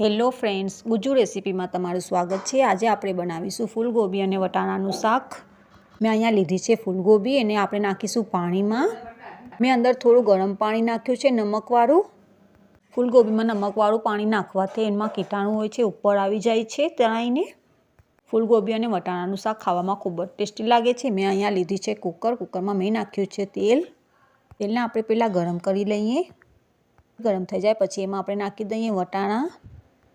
Hello friends, Gujju રેસીપીમાં તમારું સ્વાગત છે. આજે આપણે બનાવીશું ફૂલગોબી અને વટાણાનું શાક. મેં અહીંયા લીધી છે ફૂલગોબી, એને આપણે નાખીશું પાણીમાં. મેં અંદર થોડું ગરમ પાણી નાખ્યું છે, નમકવાળું. ફૂલગોબીમાં નમકવાળું પાણી નાખવાથી એમાં કીટાણુ હોય છે, ઉપર આવી જાય છે તણાઈને ફૂલગોબી અને વટાણાનું શાક ખાવામાં ખૂબ જ ટેસ્ટી લાગે છે. મેં અહીંયા લીધી છે કુકર, કુકરમાં મેં નાખ્યું છે તેલ. તેલને આપણે પહેલાં ગરમ કરી લઈએ. ગરમ થઈ જાય પછી એમાં આપણે નાખી દઈએ વટાણા.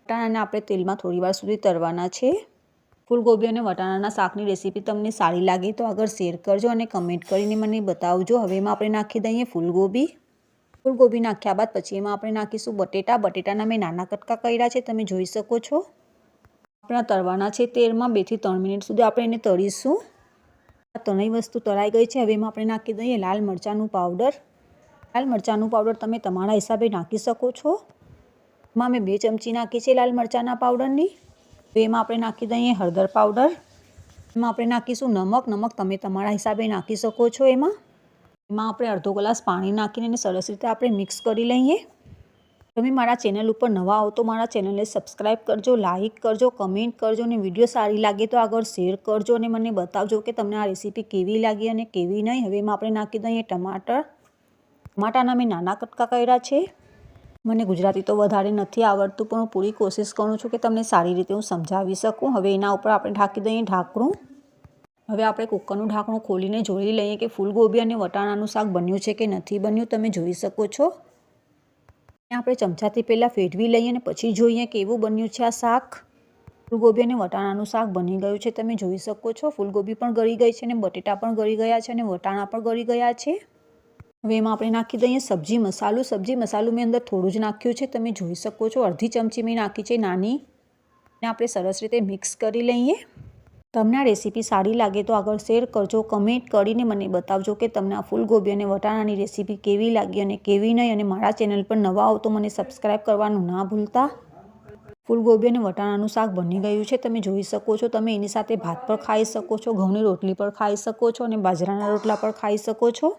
વટાણાને આપણે તેલમાં થોડી વાર સુધી તરવાના છે. ફૂલગોબી અને વટાણાના શાકની રેસીપી તમને સારી લાગે તો આગળ શેર કરજો અને કમેન્ટ કરીને મને બતાવજો. હવે એમાં આપણે નાખી દઈએ ફૂલગોબી ફૂલગોબી નાખ્યા બાદ પછી એમાં આપણે નાખીશું બટેટા. બટેટાના મેં નાના કટકા કર્યા છે, તમે જોઈ શકો છો. આપણા તરવાના છે તેલમાં બેથી ત્રણ મિનિટ સુધી આપણે એને તળીશું. આ ત્રણેય વસ્તુ તળાઈ ગઈ છે. હવે એમાં આપણે નાખી દઈએ લાલ મરચાંનું પાવડર. લાલ મરચાંનું પાવડર તમે તમારા હિસાબે નાખી શકો છો. એમાં મેં બે ચમચી નાખી છે લાલ મરચાંના પાવડરની એમાં આપણે નાખી દઈએ હળદર પાવડર એમાં આપણે નાખીશું નમક. નમક તમે તમારા હિસાબે નાખી શકો છો એમાં. એમાં આપણે અડધો ગ્લાસ પાણી નાખીને એને સરસ રીતે આપણે મિક્સ કરી લઈએ. તમે મારા ચેનલ ઉપર નવા આવો તો મારા ચેનલને સબસ્ક્રાઈબ કરજો લાઇક કરજો, કમેન્ટ કરજો અને વીડિયો સારી લાગે તો આગળ શેર કરજો અને મને બતાવજો કે તમને આ રેસીપી કેવી લાગી અને કેવી નહીં. હવે એમાં આપણે નાખી દઈએ ટમાટર. ટમાટાના મેં નાના કટકા કર્યા છે. મને ગુજરાતી તો વધારે નથી આવડતું, પણ હું પૂરી કોશિશ કરું છું કે તમને સારી રીતે હું સમજાવી શકું. હવે એના ઉપર આપણે ઢાંકી દઈએ ઢાંકણું. હવે આપણે કુકરનું ઢાંકણું ખોલીને જોઈ લઈએ કે ફૂલગોબી અને વટાણાનું શાક બન્યું છે કે નથી બન્યું, તમે જોઈ શકો છો. આપણે ચમચાથી પહેલાં ફેરવી લઈએ અને પછી જોઈએ કેવું બન્યું છે આ શાક. ફૂલગોબી અને વટાણાનું શાક બની ગયું છે, તમે જોઈ શકો છો. ફૂલગોબી પણ ગળી ગઈ છે અને બટેટા પણ ગળી ગયા છે અને વટાણા પણ ગળી ગયા છે. હવે એમાં આપણે નાખી દઈએ સબ્જી મસાલો. સબ્જી મસાલો મેં અંદર થોડું જ નાખ્યું છે. તમે જોઈ શકો છો, અડધી ચમચી મેં નાખી છે નાની. ને આપણે સરસ રીતે મિક્સ કરી લઈએ. તમને આ રેસીપી સારી લાગે તો આગળ શેર કરજો, કમેન્ટ કરીને મને બતાવજો કે તમને આ ફૂલગોબી અને વટાણાની રેસીપી કેવી લાગી અને કેવી નહીં. અને મારા ચેનલ પર નવા આવતો મને સબસ્ક્રાઈબ કરવાનું ના ભૂલતા. ફૂલગોબી અને વટાણાનું શાક બની ગયું છે. તમે જોઈ શકો છો, તમે એની સાથે ભાત પર ખાઈ શકો છો, ઘઉંની રોટલી પર ખાઈ શકો છો અને બાજરાના રોટલા પર ખાઈ શકો છો.